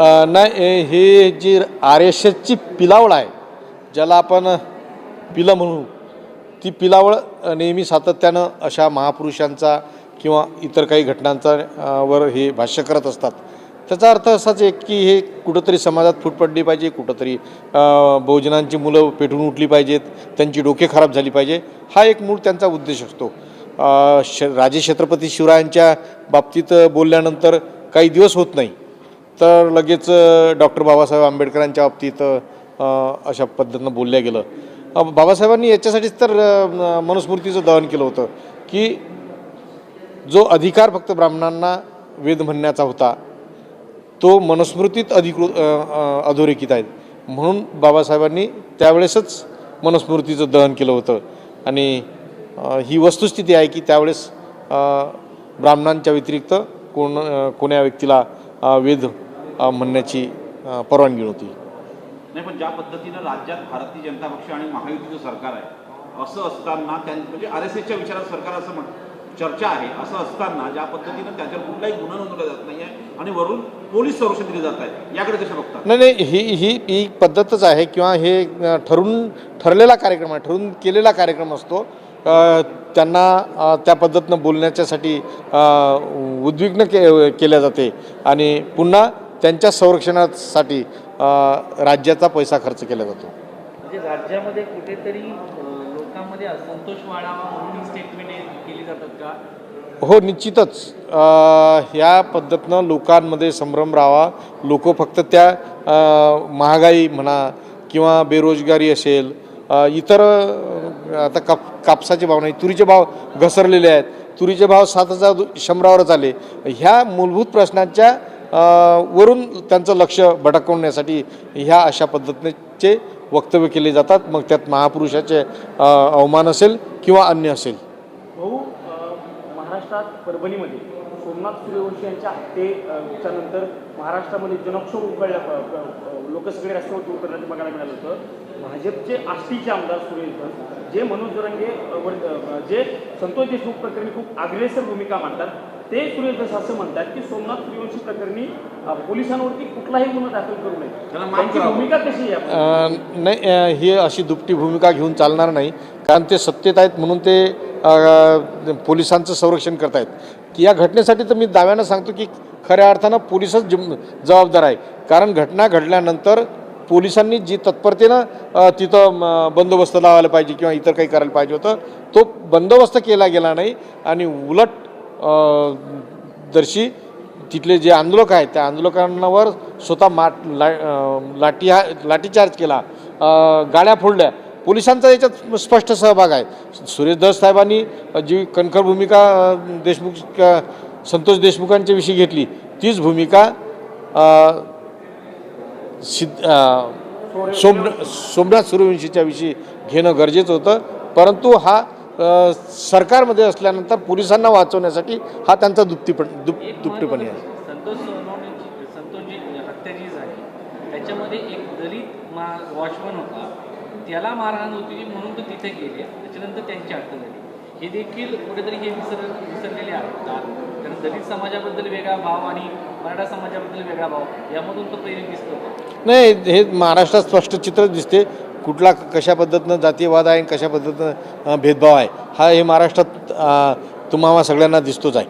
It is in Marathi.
नाही हे जी आर एस एसची पिलावळ आहे ज्याला आपण पिलं म्हणू ती पिलावळ नेहमी सातत्यानं अशा महापुरुषांचा किंवा इतर काही घटनांचा वर हे भाष्य करत असतात. त्याचा अर्थ असाच आहे की हे कुठंतरी समाजात फूट पडली पाहिजे कुठंतरी बहुजनांची मुलं पेटून उठली पाहिजेत त्यांची डोके खराब झाली पाहिजे हा एक मूळ त्यांचा उद्देश असतो. श राजे छत्रपती शिवरायांच्या बाबतीत बोलल्यानंतर काही दिवस होत नाही. तर लगेच डॉक्टर बाबासाहेब आंबेडकरांच्या बाबतीत अशा पद्धतीनं बोलल्या गेलं. बाबासाहेबांनी याच्यासाठीच तर मनुस्मृतीचं दहन केलं होतं की जो अधिकार फक्त ब्राह्मणांना वेद म्हणण्याचा होता तो मनुस्मृतीत अधिकृत अधोरेखित आहेत म्हणून बाबासाहेबांनी त्यावेळेसच मनुस्मृतीचं दहन केलं होतं. आणि ही वस्तुस्थिती आहे की त्यावेळेस ब्राह्मणांच्या व्यतिरिक्त कोण कोण्या व्यक्तीला वेद म्हणण्याची परवानगी नव्हती नाही पण ज्या पद्धतीनं राज्यात भारतीय जनता पक्ष आणि महायुतीचं सरकार आहे असं असताना म्हणजे आर एस एसच्या विचारात सरकार असं म्हण चर्चा आहे असं असताना ज्या पद्धतीनं त्याच्यावर कुठलाही गुन्हा नोंदवला जात नाही आहे आणि वरून पोलीस संरक्षण दिले जात आहे याकडे कशा बघतात? नाही नाही ही ही ही पद्धतच आहे किंवा हे ठरून ठरलेला कार्यक्रम आहे ठरून केलेला कार्यक्रम असतो. त्यांना त्या पद्धतीनं बोलण्याच्यासाठी उद्विग्न के केल्या जाते. आणि पुन्हा त्यांच्या संरक्षणासाठी राज्याचा पैसा खर्च केला जातो. म्हणजे राज्यामध्ये कुठेतरी लोकांमध्ये असंतोष वाढावा म्हणून ही स्टेटमेंट केली जातात का? हो निश्चितच. ह्या पद्धतीनं लोकांमध्ये संभ्रम राहावा. लोक फक्त त्या महागाई म्हणा किंवा बेरोजगारी असेल इतर आता काप कापसाचे भाव नाही तुरीचे भाव घसरलेले आहेत. तुरीचे भाव सात हजार शंभरावरच आले. ह्या मूलभूत प्रश्नांच्या वरून त्यांचं लक्ष भटकवण्यासाठी ह्या अशा पद्धतीचे वक्तव्य केले जातात. मग त्यात महापुरुषाचे अवमान असेल किंवा अन्य असेल. भाऊ महाराष्ट्रात परभणीमध्ये सोमनाथ सूर्यवंशी यांच्या हत्येच्यानंतर महाराष्ट्रामध्ये जनक्षोभ उकळल्या प- प- लोक बघायला मिळालं होतं. भाजपचे आष्टीचे आमदार सुरेश जे मनोज रंगे जे संतोष देशमुख प्रकरणी खूप अग्रेसर भूमिका मांडतात ते सुरेश असं म्हणतात की सोमनाथ सूर्यवंशी प्रकरणी पोलिसांवरती कुठलाही गुन्हा दाखल करू नये. त्यांची. भूमिका कशी आहे नाही ही अशी दुपटी भूमिका घेऊन चालणार नाही कारण ते सत्तेत आहेत म्हणून ते पोलिसांचं संरक्षण करतायत. की या घटनेसाठी तर मी दाव्यानं सांगतो की खऱ्या अर्थानं पोलिसच जिम जबाबदार आहे. कारण घटना घडल्यानंतर पोलिसांनी जी तत्परतेनं तिथं बंदोबस्त लावायला पाहिजे किंवा इतर काही करायला पाहिजे होतं तो बंदोबस्त केला गेला नाही. आणि उलट दर्शी तिथले जे आंदोलक आहेत त्या आंदोलकांवर स्वतः माट ला लाठी हा लाठीचार्ज केला. गाड्या फोडल्या. पोलिसांचा याच्यात स्पष्ट सहभाग आहे. सुरेश दस साहेबांनी जी कणखर भूमिका देशमुख संतोष देशमुखांच्या विषयी घेतली तीच भूमिका सिद्ध सोम सोमनाथ सूर्यवंशीच्या विषयी घेणं गरजेचं होतं. परंतु हा सरकारमध्ये असल्यानंतर पोलिसांना वाचवण्यासाठी हा त्यांचा दुप्तीपण दुप दुपटीपणी आहे. संतोष सोनवणे संतोषजी हत्या जी झाली त्याच्यामध्ये एक दलित मा वॉचमन होता. त्याला मारहाण होती म्हणून तो तिथे गेले. त्याच्यानंतर त्यांची हत्या झाली. हे देखील कुठेतरी हे विसर विसरलेले आहेत. का कारण दलित समाजाबद्दल वेगळा भाव आणि मराठा समाजाबद्दल वेगळा भाव यामधून तो प्रेरित दिसतो? नाही हे महाराष्ट्रात स्पष्ट चित्र दिसते. कुठला कशा पद्धतीनं जातीयवाद आहे आणि कशा पद्धतीनं भेदभाव आहे हा हे महाराष्ट्रात तुम्हाला सगळ्यांना दिसतोच आहे.